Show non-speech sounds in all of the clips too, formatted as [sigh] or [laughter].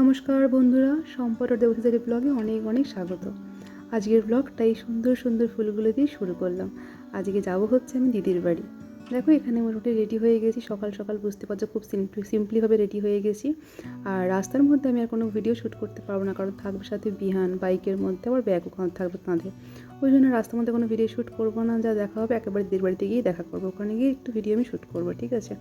নমস্কার বন্ধুরা সম্পর্ক দেবতাদের ব্লগে অনেক অনেক স্বাগত। আজকের ব্লগটা এই সুন্দর সুন্দর ফুলগুলো দিয়ে শুরু করলাম। আজকে যাব হচ্ছে আমি দিদির বাড়ি। দেখো, এখানে মোটামুটি রেডি হয়ে গেছি। সকাল সকাল বুঝতে পারছ, খুব সিম্পলি সিম্পলিভাবে রেডি হয়ে গেছি। আর রাস্তার মধ্যে আমি আর কোনো ভিডিও শ্যুট করতে পারব না, কারণ থাকবে সাথে বিহান, বাইকের মধ্যে, আবার ব্যাগও থাকবে কাঁধে। ওই জন্য রাস্তার মধ্যে কোনো ভিডিও শ্যুট করব না, যা দেখা হবে, একেবারে দিদির বাড়িতে গিয়ে দেখা করব। ওখানে গিয়ে একটু ভিডিও আমি শ্যুট করব, ঠিক আছে?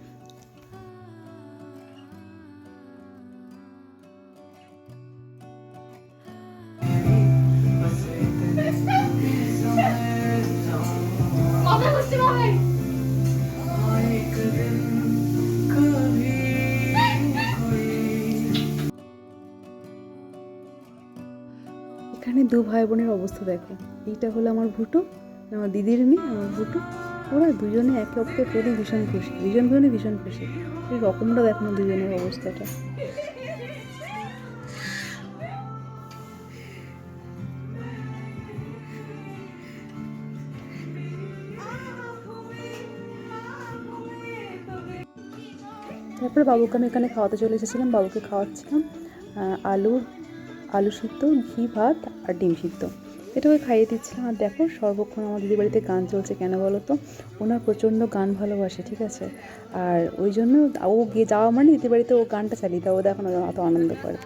এখানে দু ভাই বোনের অবস্থা দেখো। এইটা হলো আমার ভুটো আমার দিদির মেয়ে আমার ভুটো। ওরা দুজনে একে অপরের প্রতি ভীষণ খুশি দুজন দুজনে ভীষণ খুশি। এই রকমটা দেখো না দুজনের অবস্থাটা। তারপরে বাবুকে আমি এখানে খাওয়াতে চলে এসেছিলাম বাবুকে খাওয়াচ্ছিলাম আহ, আলু সিদ্ধ, ঘি, ভাত আর ডিম সিদ্ধ। এটা ওকে খাইয়ে দিচ্ছিলাম। আর দেখো, সর্বক্ষণ আমার দিদি বাড়িতে গান চলছে কেন বলো তো? ওনার প্রচণ্ড গান ভালোবাসে, ঠিক আছে? আর ওই জন্য ও গিয়ে যাওয়া মানে দিদি বাড়িতে ও গানটা চালিয়ে দেয়, ও দেখো অত আনন্দ করে।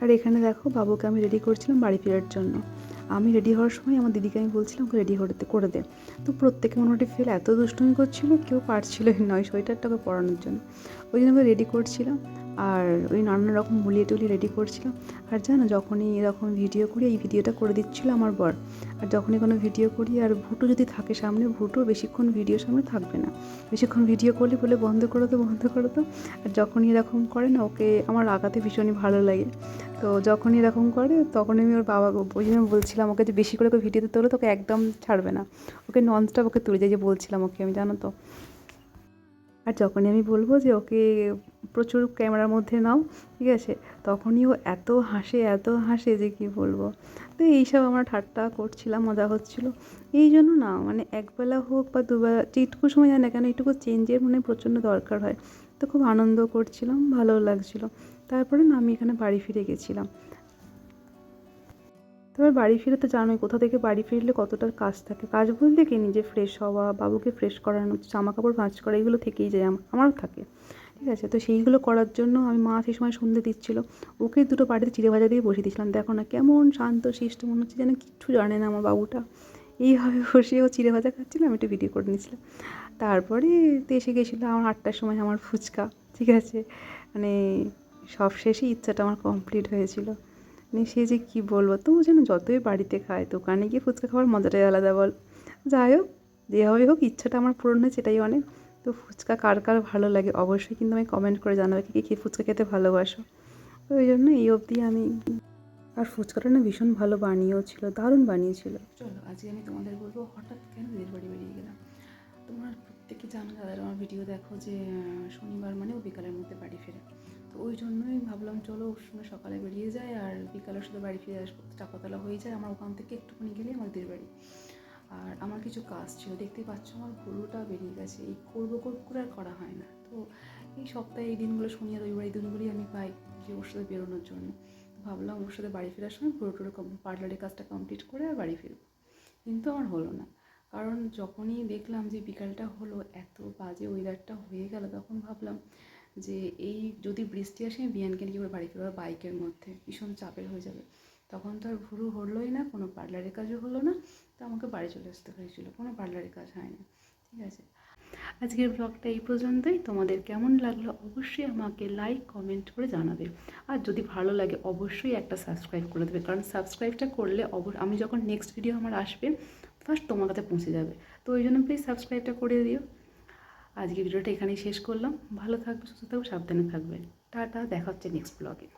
আর এখানে দেখো, বাবুকে আমি রেডি করছিলাম বাড়ি ফেরার জন্য। আমি রেডি হওয়ার সময় আমার দিদিকে আমি বলছিলাম, ওকে রেডি হতে, করে দে। তো প্রত্যেকে মোটামুটি ফেল এত দুষ্টুমি করছিল, কেউ পারছিলই নয় সোয়েটারটাকে পরানোর জন্য। ওই জন্য আমি রেডি করছিলাম। আর ওই নানান রকম মুলিয়ে টুলিয়ে রেডি করছিলাম আর জানো, যখনই এরকম ভিডিও করি, এই ভিডিওটা করে দিচ্ছিল আমার বর। আর যখনই কোনো ভিডিও করি, আর ভুটো যদি থাকে সামনে, ভুটো বেশিক্ষণ ভিডিও সামনে থাকবে না। বেশিক্ষণ ভিডিও করলে বলে বন্ধ করে তো, বন্ধ করো তো। আর যখনই এরকম করে না, ওকে আমার আগাতে ভীষণই ভালো লাগে। তো যখনই এরকম করে তখন আমি ওর বাবা ওই জন্য বলছিলাম ওকে যে বেশি করে ওকে ভিডিওতে তোলে তোকে একদম ছাড়বে না। ওকে ননস্টপ ওকে তুলে যায় যে বলছিলাম ওকে আমি, জানো তো। আর যখনই আমি বলব যে ওকে প্রচুর ক্যামেরার মধ্যে নাও, ঠিক আছে? তখনই ও এত হাসে এত হাসে যে কি বলব? তো এইসব আমরা ঠাট্টা করছিলাম, মজা হচ্ছিল। এই জন্য না মানে একবেলা হোক বা দুবেলা যেটুকু সময় যায় না কেন, এইটুকু চেঞ্জের মানে প্রচণ্ড দরকার হয়। তো খুব আনন্দ করছিলাম, ভালো লাগছিল। তারপরে না আমি এখানে বাড়ি ফিরে গেছিলাম। তারপর বাড়ি ফিরে তো জানোই কোথা থেকে বাড়ি ফিরলে কতটা কাজ থাকে। কাজ বলতে কি? নিজে ফ্রেশ হওয়া, বাবুকে ফ্রেশ করানো জামা কাপড় ভাঁজ করা, এগুলো থেকেই যায় আমার, আমারও থাকে। ঠিক আছে? তো সেইগুলো করার জন্য আমি মা সেই সময় সন্ধে দিচ্ছিল। ওকে দুটো বাড়িতে চিড়ে ভাজা দিয়ে বসিয়ে দিয়েছিলাম। দেখো না কেমন শান্ত, শিষ্ট, মনে হচ্ছে যেন কিচ্ছু জানে না আমার বাবুটা। এইভাবে [laughs] বসে ও চিড়ে ভাজা খাচ্ছিল আমি একটু ভিডিও করে নিয়েছিলাম। তারপরে এসে গেছিল আমার আটটার সময় আমার ফুচকা। ঠিক আছে? মানে সব শেষে ইচ্ছাটা আমার কমপ্লিট হয়েছিল। মানে সে যে কী বলব? তো যেন যতই বাড়িতে খায়, দোকানে গিয়ে ফুচকা খাওয়ার মজাটাই আলাদা বল। যাই হোক, যেভাবেই হোক ইচ্ছাটা আমার পূরণ হয়েছে, এটাই অনেক। তো ফুচকা কার কার ভালো লাগে? অবশ্যই কিন্তু আমি কমেন্ট করে জানাবে কি কি ফুচকা খেতে ভালোবাসো। তো ওই জন্য এই অবধি আমি আর ফুচকাটা না ভীষণ ভালো বানিয়েও ছিল, দারুণ বানিয়েছিল। চলো, আজকে আমি তোমাদের বলব, হঠাৎ কেন দিদির বাড়ি বেরিয়ে গেলাম? তোমরা প্রত্যেকে জানো যাদের আমার ভিডিও দেখো যে শনিবার মানে ও বিকালের মধ্যে বাড়ি ফেরে। তো ওই জন্যই ভাবলাম, চলো ওর সঙ্গে সকালে বেরিয়ে যায় আর বিকালের সাথে বাড়ি ফিরে আসব। চাপাতলা হয়ে যায় আমার ওখান থেকে, একটুখানি গেলেই আমার দিদির বাড়ি। আর আমার কিছু কাজ ছিল, দেখতেই পাচ্ছ আমার গরুটা বেরিয়ে গেছে। এই করব করব করে আর করা হয় না। তো এই সপ্তাহে এই দিনগুলো শনি আর রবিবার এই দিনগুলোই আমি পাই যে ওর সাথে বেরোনোর জন্য। ভাবলাম ওর সাথে বাড়ি ফেরার সময় পুরো টুরো পার্লারের কাজটা কমপ্লিট করে আর বাড়ি ফিরবো। কিন্তু আমার হলো না। কারণ যখনই দেখলাম যে বিকালটা হলো, এত বাজে ওয়েদারটা হয়ে গেল, তখন ভাবলাম যে এই যদি বৃষ্টি আসে আমি বিয়ানকে নিয়ে বাড়ি ফিরবো বাইকের মধ্যে, ভীষণ চাপের হয়ে যাবে। তখন তো আর ভুরু হলোই না, কোনো পার্লারের কাজও হলো না, তো আমাকে বাড়ি চলে আসতে হয়েছিল, কোনো পার্লারের কাজ হয়নি, ঠিক আছে। আজকের ব্লগটা এই পর্যন্তই, তোমাদের কেমন লাগল অবশ্যই আমাকে লাইক কমেন্ট করে জানাবে। আর যদি ভালো লাগে অবশ্যই একটা সাবস্ক্রাইব করে দেবে, কারণ সাবস্ক্রাইবটা করলে অব আমি যখন নেক্সট ভিডিও আমার আসবে ফার্স্ট তোমার কাছে পৌঁছে যাবে। তো ওই জন্য প্লিজ সাবস্ক্রাইবটা করে দিও। আজকে ভিডিওটা এখানেই শেষ করলাম। ভালো থাকবে, সুস্থ থাকবে, সাবধানে থাকবে। টাটা, দেখা হচ্ছে নেক্সট ব্লগে